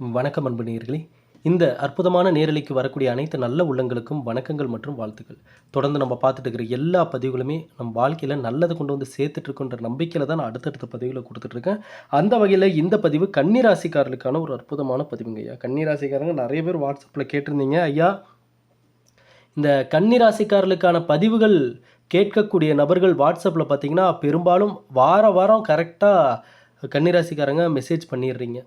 வணக்கம் அன்பு நேயர்களே. இந்த அற்புதமான நேரலைக்கு வரக்கூடிய அனைத்து நல்ல உள்ளங்களுக்கும் வணக்கங்கள் மற்றும் வாழ்த்துக்கள். தொடர்ந்து நம்ம பார்த்துட்டு இருக்கிற எல்லா பதிவுகளுமே நம்ம வாழ்க்கையில் நல்லதை கொண்டு வந்து சேர்த்துட்ருக்குன்ற நம்பிக்கையில் தான் நான் அடுத்தடுத்த பதிவுகளை கொடுத்துட்ருக்கேன். அந்த வகையில் இந்த பதிவு கன்னிராசிக்காரர்களுக்கான ஒரு அற்புதமான பதிவுங்க ஐயா. கன்னிராசிக்காரங்க நிறைய பேர் வாட்ஸ்அப்பில் கேட்டிருந்தீங்க. ஐயா இந்த கன்னிராசிக்காரர்களுக்கான பதிவுகள் கேட்கக்கூடிய நபர்கள் வாட்ஸ்அப்பில் பார்த்தீங்கன்னா பெரும்பாலும் வார வாரம் கரெக்டாக கன்னிராசிக்காரங்க மெசேஜ் பண்ணிடுறீங்க.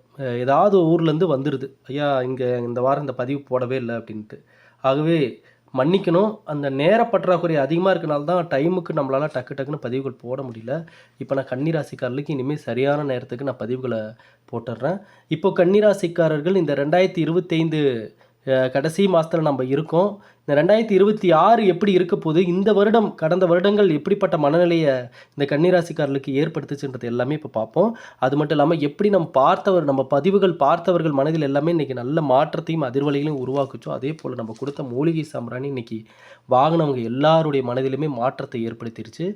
ஏதாவது ஊர்லேருந்து வந்துடுது ஐயா இங்கே இந்த வாரம் இந்த பதிவு போடவே இல்லை அப்படின்ட்டு. ஆகவே மன்னிக்கணும். அந்த நேர பற்றாக்குறை அதிகமாக இருக்கனால தான் டைமுக்கு நம்மளால் டக்கு டக்குன்னு பதிவுகள் போட முடியல. இப்போ நான் கன்னிராசிக்காரர்களுக்கு இனிமேல் சரியான நேரத்துக்கு நான் பதிவுகளை போட்டுடுறேன். இப்போ கன்னிராசிக்காரர்கள் இந்த ரெண்டாயிரத்தி இருபத்தைந்து கடைசி மாதத்தில் நம்ம இருக்கோம். இந்த ரெண்டாயிரத்தி இருபத்தி ஆறு எப்படி இருக்க போகுது? இந்த வருடம் கடந்த வருடங்கள் எப்படிப்பட்ட மனநிலையை இந்த கன்னிராசிக்காரர்களுக்கு ஏற்படுத்துச்சுன்றது எல்லாமே இப்போ பார்ப்போம். அது மட்டும் இல்லாமல் எப்படி நம்ம பார்த்தவர் நம்ம பதிவுகள் பார்த்தவர்கள் மனதில் எல்லாமே இன்றைக்கி நல்ல மாற்றத்தையும் அதிர்வலைகளையும் உருவாக்குச்சோ அதே போல் நம்ம கொடுத்த மூலிகை சாம்பிராணி இன்றைக்கி வாங்கினவங்க எல்லாருடைய மனதிலுமே மாற்றத்தை ஏற்படுத்திருச்சு.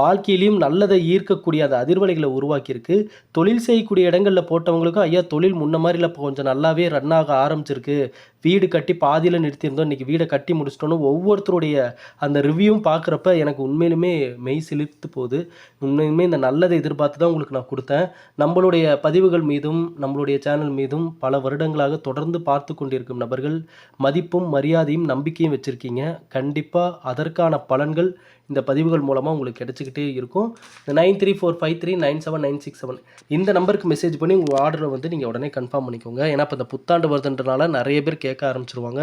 வாழ்க்கையிலையும் நல்லதை ஈர்க்கக்கூடிய அந்த அதிர்வலைகளை உருவாக்கியிருக்கு. தொழில் செய்யக்கூடிய இடங்களில் போட்டவங்களுக்கும் ஐயா தொழில் முன்ன மாதிரி இல்லை இப்போ கொஞ்சம் நல்லாவே ரன் ஆக ஆரம்பிச்சிருக்கு. வீடு கட்டி பாதியில் நிறுத்தியிருந்தோம். இன்றைக்கி வீடை கட்டி முடிச்சிட்டோன்னு ஒவ்வொருத்தருடைய அந்த ரிவ்யூவும் பார்க்குறப்ப எனக்கு உண்மையிலுமே மெய் சிலிர்த்து போகுது. உண்மையுமே இந்த நல்லதை எதிர்பார்த்து தான் உங்களுக்கு நான் கொடுத்தேன். நம்மளுடைய பதிவுகள் மீதும் நம்மளுடைய சேனல் மீதும் பல வருடங்களாக தொடர்ந்து பார்த்து கொண்டிருக்கும் நபர்கள் மதிப்பும் மரியாதையும் நம்பிக்கையும் வச்சுருக்கீங்க. கண்டிப்பாக அதற்கான பலன்கள் இந்த பதிவுகள் மூலமாக உங்களுக்கு கிடைச்சிக்கிட்டே இருக்கும். இந்த nine three four five three nine seven nine six seven இந்த நம்பருக்கு மெசேஜ் பண்ணி உங்கள் ஆர்டரை வந்து நீங்கள் உடனே கன்ஃபார்ம் பண்ணிக்கோங்க. ஏன்னா இப்போ இந்த புத்தாண்டு வருதுன்றனால நிறைய பேர் கேட்க ஆரம்பிச்சிருவாங்க.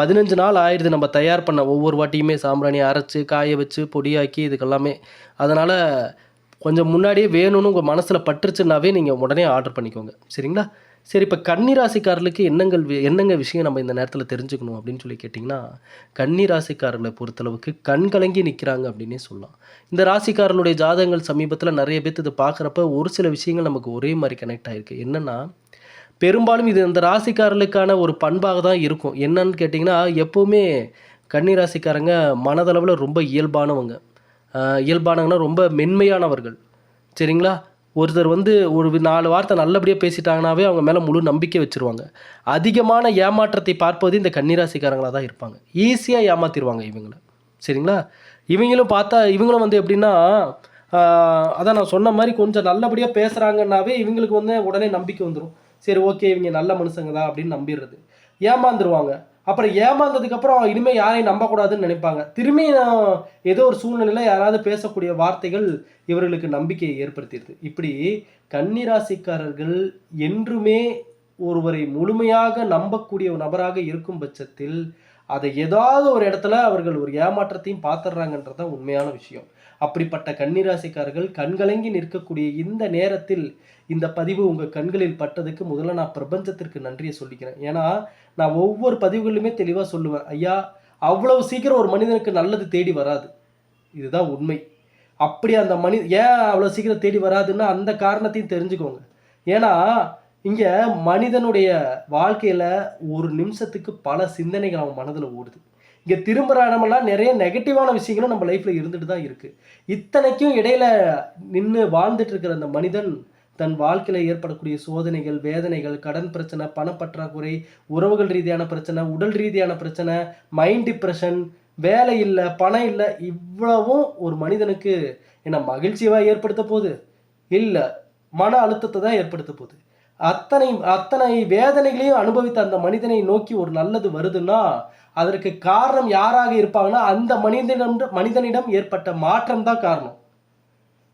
பதினஞ்சு நாள் ஆயிடுது நம்ம தயார் பண்ண ஒவ்வொரு வாட்டியுமே சாம்பிராணி அரைச்சி காய வச்சு பொடியாக்கி இதுக்கெல்லாமே. அதனால் கொஞ்சம் முன்னாடியே வேணும்னு உங்கள் மனசில் பட்டுருச்சுன்னாவே நீங்கள் உடனே ஆர்டர் பண்ணிக்கோங்க. சரிங்களா? சரி இப்போ கன்னிராசிக்காரர்களுக்கு எண்ணங்கள் வி- என்னங்க விஷயம் நம்ம இந்த நேரத்தில் தெரிஞ்சுக்கணும் அப்படின்னு சொல்லி கேட்டிங்கன்னா கன்னிராசிக்காரர்களை பொறுத்தளவுக்கு கண் கலங்கி நிற்கிறாங்க அப்படின்னே சொல்லலாம். இந்த ராசிக்காரர்களுடைய ஜாதகங்கள் சமீபத்தில் நிறைய பேர்த்து இதை பார்க்குறப்ப ஒரு சில விஷயங்கள் நமக்கு ஒரே மாதிரி கனெக்ட் ஆகிருக்கு என்னென்னா பெரும்பாலும் இது இந்த ராசிக்காரர்களுக்கான ஒரு பண்பாக தான் இருக்கும். என்னன்னு கேட்டிங்கன்னா எப்போவுமே கன்னிராசிக்காரங்க மனதளவில் ரொம்ப இயல்பானவங்க. இயல்பானவங்கன்னா ரொம்ப மென்மையானவர்கள். சரிங்களா? ஒருத்தர் வந்து ஒரு நாலு வார்த்தை நல்லபடியாக பேசிட்டாங்கனாவே அவங்க மேலே முழு நம்பிக்கை வச்சுருவாங்க. அதிகமான ஏமாற்றத்தை பார்ப்பது இந்த கன்னிராசிக்காரங்களாக தான் இருப்பாங்க. ஈஸியாக ஏமாத்திடுவாங்க இவங்கள. சரிங்களா? இவங்களும் பார்த்தா இவங்களும் வந்து எப்படின்னா அதான் நான் சொன்ன மாதிரி கொஞ்சம் நல்லபடியாக பேசுகிறாங்கன்னாவே இவங்களுக்கு வந்து உடனே நம்பிக்கை வந்துடும் சரி ஓகே இவங்க நல்ல மனுஷங்க தான் அப்படின்னு நம்பிடுறது. ஏமாந்துருவாங்க. அப்புறம் ஏமாந்ததுக்கப்புறம் இனிமேல் யாரையும் நம்பக்கூடாதுன்னு நினைப்பாங்க. திரும்பி நான் ஏதோ ஒரு சூழ்நிலையில் யாராவது பேசக்கூடிய வார்த்தைகள் இவர்களுக்கு நம்பிக்கையை ஏற்படுத்திடுது. இப்படி கன்னிராசிக்காரர்கள் என்றுமே ஒருவரை முழுமையாக நம்பக்கூடிய ஒரு நபராக இருக்கும் பட்சத்தில் அதை ஏதாவது ஒரு இடத்துல அவர்கள் ஒரு ஏமாற்றத்தையும் பார்த்துடுறாங்கன்றது தான் உண்மையான விஷயம். அப்படிப்பட்ட கன்னிராசிக்காரர்கள் கண்கலங்கி நிற்கக்கூடிய இந்த நேரத்தில் இந்த பதிவு உங்கள் கண்களில் பட்டதுக்கு முதல்ல நான் பிரபஞ்சத்திற்கு நன்றியை சொல்லிக்கிறேன். ஏன்னா நான் ஒவ்வொரு பதிவுகளிலுமே தெளிவாக சொல்லுவேன் ஐயா அவ்வளவு சீக்கிரம் ஒரு மனிதனுக்கு நல்லது தேடி வராது. இதுதான் உண்மை. அப்படி அந்த மனி ஏன் அவ்வளோ சீக்கிரம் தேடி வராதுன்னா அந்த காரணத்தையும் தெரிஞ்சுக்கோங்க. ஏன்னா இங்கே மனிதனுடைய வாழ்க்கையில் ஒரு நிமிஷத்துக்கு பல சிந்தனைகள் அவன் மனதில் ஓடுது. இங்கே திரும்புகிற இடமெல்லாம் நிறைய நெகட்டிவான விஷயங்களும் நம்ம லைஃப்பில் இருந்துட்டு தான் இருக்குது இத்தனைக்கும் இடையில நின்று வாழ்ந்துட்டு இருக்கிற அந்த மனிதன் தன் வாழ்க்கையில் ஏற்படக்கூடிய சோதனைகள் வேதனைகள் கடன் பிரச்சனை பணப்பற்றாக்குறை உறவுகள் ரீதியான பிரச்சனை உடல் ரீதியான பிரச்சனை மைண்ட் டிப்ரெஷன் வேலை இல்லை பணம் இல்லை இவ்வளவும் ஒரு மனிதனுக்கு என்ன மகிழ்ச்சியாக ஏற்படுத்த போகுது? இல்லை மன அழுத்தத்தை தான் ஏற்படுத்த போகுது. அத்தனை அத்தனை வேதனைகளையும் அனுபவித்த அந்த மனிதனை நோக்கி ஒரு நல்லது வருதுன்னா அதற்கு காரணம் யாராக இருப்பாங்கன்னா அந்த மனிதனிடம் மனிதனிடம் ஏற்பட்ட மாற்றம் தான் காரணம்.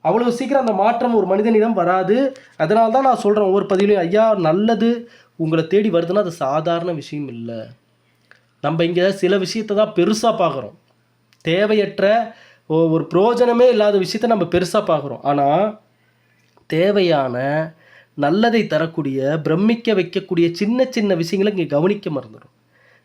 அவ்வளவு சீக்கிரம் அந்த மாற்றம் ஒரு மனிதனிடம் வராது. அதனால தான் நான் சொல்கிறேன் ஒவ்வொரு பதிவிலையும் ஐயா நல்லது உங்களை தேடி வருதுன்னா அது சாதாரண விஷயம் இல்லை. நம்ம இங்கே சில விஷயத்தை தான் பெருசாக பார்க்குறோம். தேவையற்ற ஒ- ஒரு பிரயோஜனமே இல்லாத விஷயத்த நம்ம பெருசாக பார்க்குறோம். ஆனால் தேவையான நல்லதை தரக்கூடிய பிரமிக்க வைக்கக்கூடிய சின்ன சின்ன விஷயங்களை இங்கே கவனிக்க மறந்துடும்.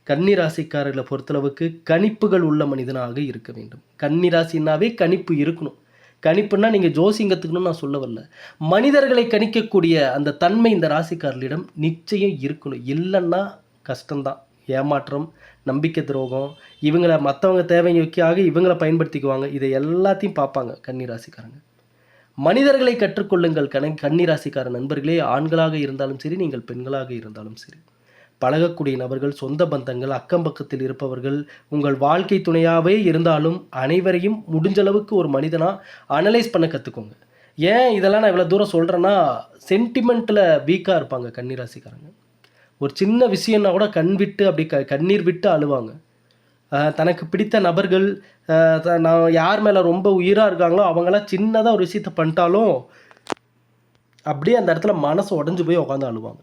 கன்னிராசிக்காரர்களை பொறுத்தளவுக்கு கணிப்புகள் உள்ள மனிதனாக இருக்க வேண்டும். கன்னிராசினாவே கணிப்பு இருக்கணும். கணிப்புன்னா நீங்கள் ஜோசியம் கற்றுக்கணும்னு நான் சொல்ல வரல. மனிதர்களை கணிக்கக்கூடிய அந்த தன்மை இந்த ராசிக்காரர்களிடம் நிச்சயம் இருக்கணும். இல்லைன்னா கஷ்டம்தான். ஏமாற்றம் நம்பிக்கை துரோகம் இவங்களை மற்றவங்க தேவைக்காக இவங்களை பயன்படுத்திக்குவாங்க. இதை எல்லாத்தையும் பார்ப்பாங்க கன்னி ராசிக்காரங்க மனிதர்களை கற்றுக்கொள்ளுங்கள் கண கன்னிராசிக்கார நண்பர்களே. ஆண்களாக இருந்தாலும் சரி நீங்கள் பெண்களாக இருந்தாலும் சரி. பழகக்கூடிய நபர்கள் சொந்த பந்தங்கள் அக்கம் பக்கத்தில் இருப்பவர்கள் உங்கள் வாழ்க்கை துணையாகவே இருந்தாலும் அனைவரையும் முடிஞ்சளவுக்கு ஒரு மனிதனாக அனலைஸ் பண்ண கற்றுக்கோங்க ஏன் இதெல்லாம் நான் இவ்வளோ தூரம் சொல்கிறேன்னா சென்டிமெண்ட்டில் வீக்காக இருப்பாங்க கன்னிராசிக்காரங்க. ஒரு சின்ன விஷயம்னா கூட கண் விட்டு அப்படி க கண்ணீர் விட்டு அழுவாங்க. தனக்கு பிடித்த நபர்கள் நான் யார் மேலே ரொம்ப உயிராக இருக்காங்களோ அவங்களாம் சின்னதாக ஒரு விஷயத்த பண்ணிட்டாலும் அப்படியே அந்த இடத்துல மனசு உடஞ்சு போய் உட்காந்து அழுவாங்க.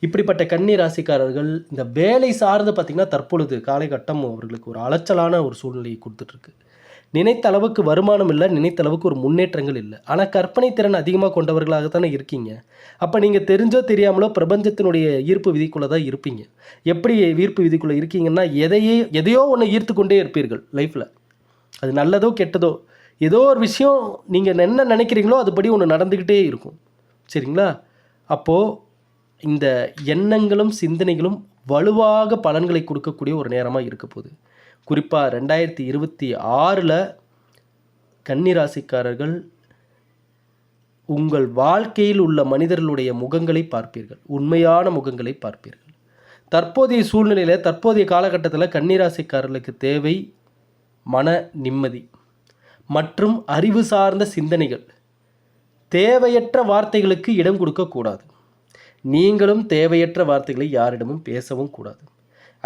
இப்படிப்பட்ட கன்னி ராசிக்காரர்கள் இந்த வேலை சார்ந்து பார்த்திங்கன்னா தற்பொழுது காலகட்டம் அவர்களுக்கு ஒரு அலைச்சலான ஒரு சூழ்நிலையை கொடுத்துட்ருக்கு நினைத்த அளவுக்கு வருமானம் இல்லை நினைத்த அளவுக்கு ஒரு முன்னேற்றங்கள் இல்லை. ஆனால் கற்பனை திறன் அதிகமாக கொண்டவர்களாக தானே இருக்கீங்க. அப்போ நீங்கள் தெரிஞ்சோ தெரியாமலோ பிரபஞ்சத்தினுடைய ஈர்ப்பு விதிக்குள்ளே தான் இருப்பீங்க. எப்படி ஈர்ப்பு விதிக்குள்ளே இருக்கீங்கன்னா எதையே எதையோ ஒன்று ஈர்த்து கொண்டே இருப்பீர்கள் லைஃப்பில் அது நல்லதோ கெட்டதோ ஏதோ ஒரு விஷயம் நீங்கள் என்ன நினைக்கிறீங்களோ அதுபடி ஒன்று நடந்துக்கிட்டே இருக்கும். சரிங்களா? அப்போது இந்த எண்ணங்களும் சிந்தனைகளும் வலுவாக பலன்களை கொடுக்கக்கூடிய ஒரு நேரமாக இருக்க போகுது. குறிப்பாக ரெண்டாயிரத்தி இருபத்தி ஆறில் கன்னிராசிக்காரர்கள் உங்கள் வாழ்க்கையில் உள்ள மனிதர்களுடைய முகங்களை பார்ப்பீர்கள். உண்மையான முகங்களை பார்ப்பீர்கள். தற்போதைய சூழ்நிலையில் தற்போதைய காலகட்டத்தில் கன்னிராசிக்காரர்களுக்கு தேவை மன நிம்மதி மற்றும் அறிவு சார்ந்த சிந்தனைகள். தேவையற்ற வார்த்தைகளுக்கு இடம் கொடுக்கக்கூடாது. நீங்களும் தேவையற்ற வார்த்தைகளை யாரிடமும் பேசவும் கூடாது.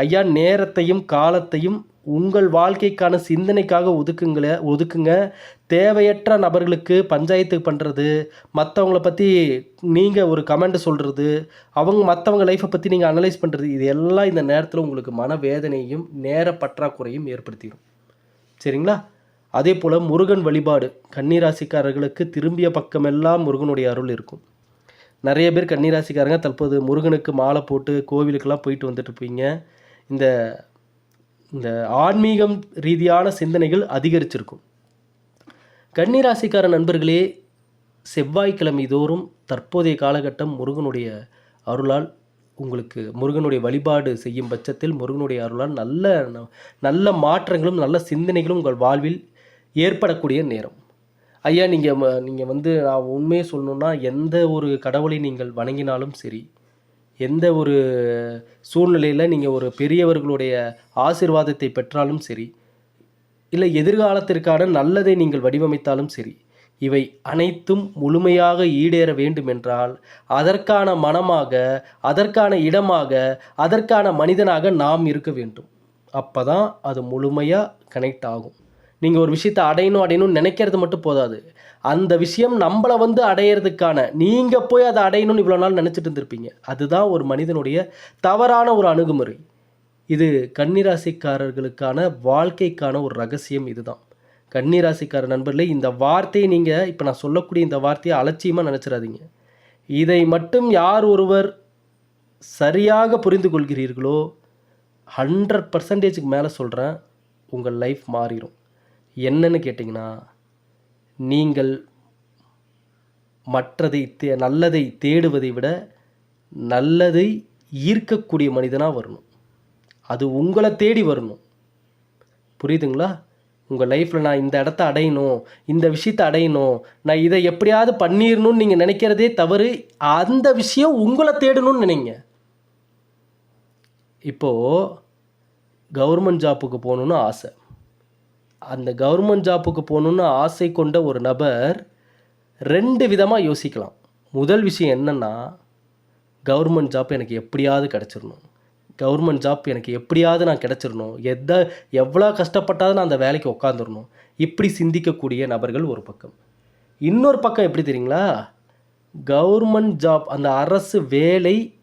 ஐயா நேரத்தையும் காலத்தையும் உங்கள் வாழ்க்கைக்கான சிந்தனைக்காக ஒதுக்குங்கள ஒதுக்குங்க. தேவையற்ற நபர்களுக்கு பஞ்சாயத்து பண்ணுறது மற்றவங்கள பற்றி நீங்கள் ஒரு கமெண்ட் சொல்கிறது அவங்க மற்றவங்க லைஃப்பை பற்றி நீங்கள் அனலைஸ் பண்ணுறது இது எல்லாம் இந்த நேரத்தில் உங்களுக்கு மனவேதனையும் நேர பற்றாக்குறையும் ஏற்படுத்திடும் சரிங்களா? அதே போல் முருகன் வழிபாடு கன்னிராசிக்காரர்களுக்கு திரும்பிய பக்கமெல்லாம் முருகனுடைய அருள் இருக்கும். நிறைய பேர் கன்னிராசிக்காரங்க தற்போது முருகனுக்கு மாலை போட்டு கோவிலுக்கெல்லாம் போயிட்டு வந்துட்டு இருப்பீங்க. இந்த இந்த ஆன்மீகம் ரீதியான சிந்தனைகள் அதிகரிச்சிருக்கும். கன்னிராசிக்கார நண்பர்களே செவ்வாய்க்கிழமை தோறும் தற்போதைய காலகட்டம் முருகனுடைய அருளால் உங்களுக்கு முருகனுடைய வழிபாடு செய்யும் பட்சத்தில் முருகனுடைய அருளால் நல்ல நல்ல மாற்றங்களும் நல்ல சிந்தனைகளும் உங்கள் வாழ்வில் ஏற்படக்கூடிய நேரம். ஐயா நீங்கள் நீங்கள் வந்து நான் உண்மையை சொல்லணுன்னா எந்த ஒரு கடவுளை நீங்கள் வணங்கினாலும் சரி எந்த ஒரு சூழ்நிலையில் நீங்கள் ஒரு பெரியவர்களுடைய ஆசிர்வாதத்தை பெற்றாலும் சரி இல்லை எதிர்காலத்திற்கான நல்லதை நீங்கள் வடிவமைத்தாலும் சரி இவை அனைத்தும் முழுமையாக ஈடேற வேண்டுமென்றால் அதற்கான மனமாக அதற்கான இடமாக அதற்கான மனிதனாக நாம் இருக்க வேண்டும். அப்போ தான் அது முழுமையாக கனெக்ட் ஆகும். நீங்கள் ஒரு விஷயத்தை அடையணும் அடையணும்னு நினைக்கிறது மட்டும் போதாது. அந்த விஷயம் நம்மளை வந்து அடையிறதுக்கான நீங்கள் போய் அதை அடையணும்னு இவ்வளோ நாள் நினச்சிட்டு இருந்திருப்பீங்க. அதுதான் ஒரு மனிதனுடைய தவறான ஒரு அணுகுமுறை. இது கன்னிராசிக்காரர்களுக்கான வாழ்க்கைக்கான ஒரு ரகசியம் இதுதான். கன்னிராசிக்கார நண்பர்களே இந்த வார்த்தையை நீங்கள் இப்போ நான் சொல்லக்கூடிய இந்த வார்த்தையை அலட்சியமாக நினச்சிடாதீங்க. இதை மட்டும் யார் ஒருவர் சரியாக புரிந்து கொள்கிறீர்களோ ஹண்ட்ரட் பர்சன்டேஜுக்கு மேலே சொல்கிறேன் உங்கள் லைஃப் மாறிடும் என்னன்னு கேட்டிங்கன்னா நீங்கள் மற்றதை தே நல்லதை தேடுவதை விட நல்லதை ஈர்க்கக்கூடிய மனிதனாக வரணும். அது உங்களை தேடி வரணும். புரியுதுங்களா? உங்கள் லைஃப்பில் நான் இந்த இடத்த அடையணும் இந்த விஷயத்தை அடையணும் நான் இதை எப்படியாவது பண்ணிடணும்னு நீங்கள் நினைக்கிறதே தவறு அந்த விஷயம் உங்களை தேடணும்னு நினைங்க. இப்போது கவர்மெண்ட் ஜாப்புக்கு போகணுன்னு ஆசை. அந்த கவர்மெண்ட் ஜாப்புக்கு போகணுன்னு ஆசை கொண்ட ஒரு நபர் ரெண்டு விதமாக யோசிக்கலாம். முதல் விஷயம் என்னென்னா கவர்மெண்ட் ஜாப் எனக்கு எப்படியாவது கிடச்சிடணும் கவர்மெண்ட் ஜாப் எனக்கு எப்படியாவது நான் கிடச்சிடணும் எதை எவ்வளோ கஷ்டப்பட்டாவது நான் அந்த வேலைக்கு உட்காந்துடணும் இப்படி சிந்திக்கக்கூடிய நபர்கள் ஒரு பக்கம். இன்னொரு பக்கம் எப்படி தெரியுங்களா? கவர்மெண்ட் ஜாப் அந்த அரசு வேலை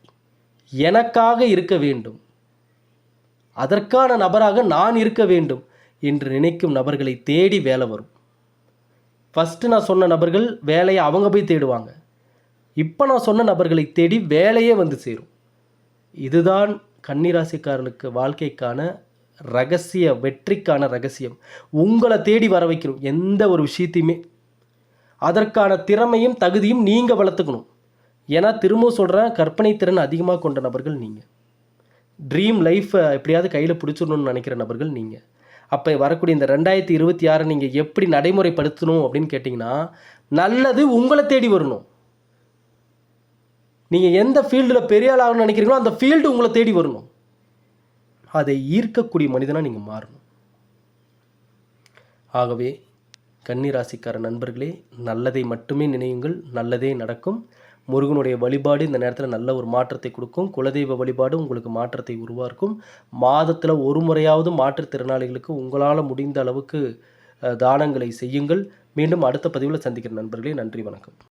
எனக்காக இருக்க வேண்டும். அதற்கான நபராக நான் இருக்க வேண்டும். என்று நினைக்கும் நபர்களை தேடி வேலை வரும். ஃபஸ்ட்டு நான் சொன்ன நபர்கள் வேலையை அவங்க போய் தேடுவாங்க. இப்போ நான் சொன்ன நபர்களை தேடி வேலையே வந்து சேரும். இதுதான் கன்னிராசிக்காரனுக்கு வாழ்க்கைக்கான ரகசிய வெற்றிக்கான ரகசியம். உங்களை தேடி வர வைக்கணும். எந்த ஒரு விஷயத்தையுமே. அதற்கான திறமையும் தகுதியும் நீங்கள் வளர்த்துக்கணும். ஏன்னா திரும்பவும் சொல்கிறேன் கற்பனை திறன் அதிகமாக கொண்ட நபர்கள் நீங்கள் ட்ரீம் லைஃப்பை எப்படியாவது கையில் பிடிச்சிடணும்னு நினைக்கிற நபர்கள் நீங்கள் அப்போ வரக்கூடிய இந்த ரெண்டாயிரத்தி இருபத்தி ஆறை நீங்கள் எப்படி நடைமுறைப்படுத்தணும் அப்படின்னு கேட்டிங்கன்னா நல்லது உங்களை தேடி வரணும். நீங்கள் எந்த ஃபீல்டில் பெரிய ஆளாகணும் நினைக்கிறீங்களோ அந்த ஃபீல்டு உங்களை தேடி வரணும். அதை ஈர்க்கக்கூடிய மனிதனாக நீங்கள் மாறணும். ஆகவே கன்னிராசிக்கார நண்பர்களே நல்லதை மட்டுமே நினையுங்கள் நல்லதே நடக்கும். முருகனுடைய வழிபாடு இந்த நேரத்தில் நல்ல ஒரு மாற்றத்தை கொடுக்கும். குலதெய்வ வழிபாடு உங்களுக்கு மாற்றத்தை உருவாக்கும். மாதத்தில் ஒரு முறையாவது மாற்றுத்திறனாளிகளுக்கு உங்களால் முடிந்த அளவுக்கு தானங்களை செய்யுங்கள். மீண்டும் அடுத்த பதிவில் சந்திக்கிற நண்பர்களே நன்றி வணக்கம்.